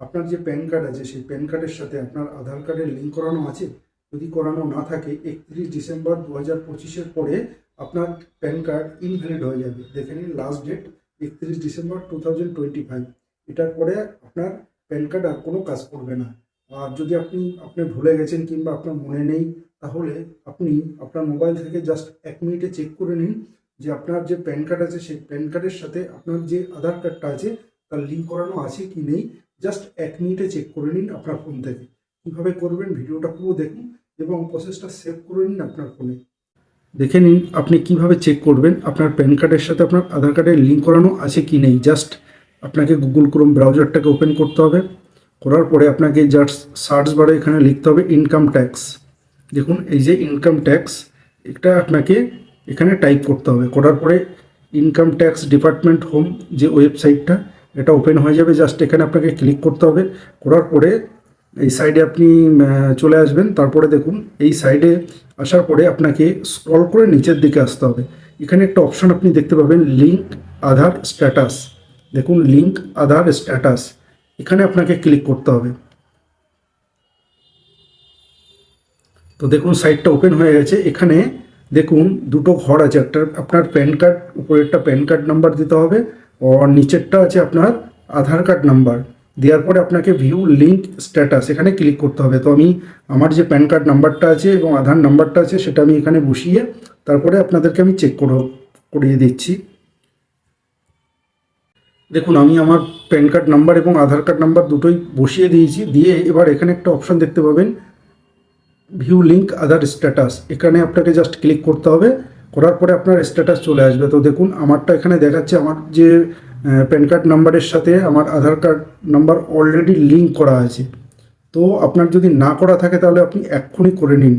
আপনার যে pan card আছে, সেই প্যান কার্ডের সাথে আপনার আধার কার্ডের লিঙ্ক করানো আছে? যদি করানো না থাকে, একত্রিশ ডিসেম্বর দু হাজার পঁচিশের পরে আপনার প্যান কার্ড ইনভ্যালিড হয়ে যাবে। দেখে নিন লাস্ট ডেট একত্রিশ December two thousand twenty five এটার পরে আপনার প্যান কার্ড আর কোনো কাজ করবে না। আর যদি আপনি আপনি ভুলে গেছেন কিংবা আপনার মনে নেই, তাহলে আপনি আপনার মোবাইল থেকে জাস্ট এক মিনিটে চেক করে নিন যে আপনার যে প্যান কার্ড আছে, সেই প্যান কার্ডের সাথে আপনার যে আধার কার্ডটা আছে, তার লিঙ্ক করানো আছে কি নেই? জাস্ট এক মিনিটে চেক করে নিন আপনার ফোন থেকে। কীভাবে করবেন ভিডিওটা পুরো দেখুন এবং প্রসেসটা সেভ করে নিন আপনার ফোনে দেখে নিন আপনি কীভাবে চেক করবেন, আপনার প্যান কার্ডের সাথে আপনার আধার কার্ডের লিঙ্ক করানো আছে কি নেই। জাস্ট আপনাকে গুগল ক্রোম ব্রাউজারটাকে ওপেন করতে হবে। করার পরে আপনাকে জাস্ট সার্চ বারে এখানে লিখতে হবে ইনকাম ট্যাক্স দেখুন, এই যে ইনকাম ট্যাক্স এটা আপনাকে এখানে টাইপ করতে হবে। করার পরে ইনকাম ট্যাক্স ডিপার্টমেন্ট হোম যে ওয়েবসাইটটা এটা ওপেন হয়ে যাবে জাস্ট এখানে আপনাকে ক্লিক করতে হবে। করার পরে এই সাইডে আপনি চলে আসবেন। তারপরে দেখুন, এই সাইডে আসার পরে আপনাকে স্ক্রল করে নিচের দিকে আসতে হবে। এখানে একটা অপশন আপনি দেখতে পাবেন লিঙ্ক আধার স্ট্যাটাস দেখুন লিঙ্ক আধার স্ট্যাটাস এখানে আপনাকে ক্লিক করতে হবে। তো দেখুন সাইটটা ওপেন হয়ে গেছে। এখানে দেখুন, দুটো ঘর আছে। একটা আপনার প্যান কার্ড উপরেরটা প্যান কার্ড নাম্বার দিতে হবে। আর নিচেরটা আছে আপনার আধার কার্ড নাম্বার। দেওয়ার পরে আপনাকে ভিউ লিঙ্ক স্ট্যাটাস এখানে ক্লিক করতে হবে। তো আমি আমার যে প্যান কার্ড নাম্বারটা আছে এবং আধার নাম্বারটা আছে সেটা আমি এখানে বসিয়ে তারপরে আপনাদেরকে আমি চেক করে, করিয়ে দিচ্ছি। দেখুন, আমি আমার প্যান কার্ড নাম্বার এবং আধার কার্ড নাম্বার দুটোই বসিয়ে দিয়েছি। দিয়ে এবার এখানে একটা অপশন দেখতে পাবেন। ভিউ লিঙ্ক আধার স্ট্যাটাস এখানে আপনাকে জাস্ট ক্লিক করতে হবে। করার পরে আপনার স্ট্যাটাস চলে আসবে। তো দেখুন, আমারটা এখানে দেখাচ্ছে, আমার যে প্যান কার্ড নাম্বারের সাথে আমার Aadhaar card number already link করা আছে। তো আপনার যদি না করা থাকে, তাহলে আপনি এক্ষুনি করে নিন।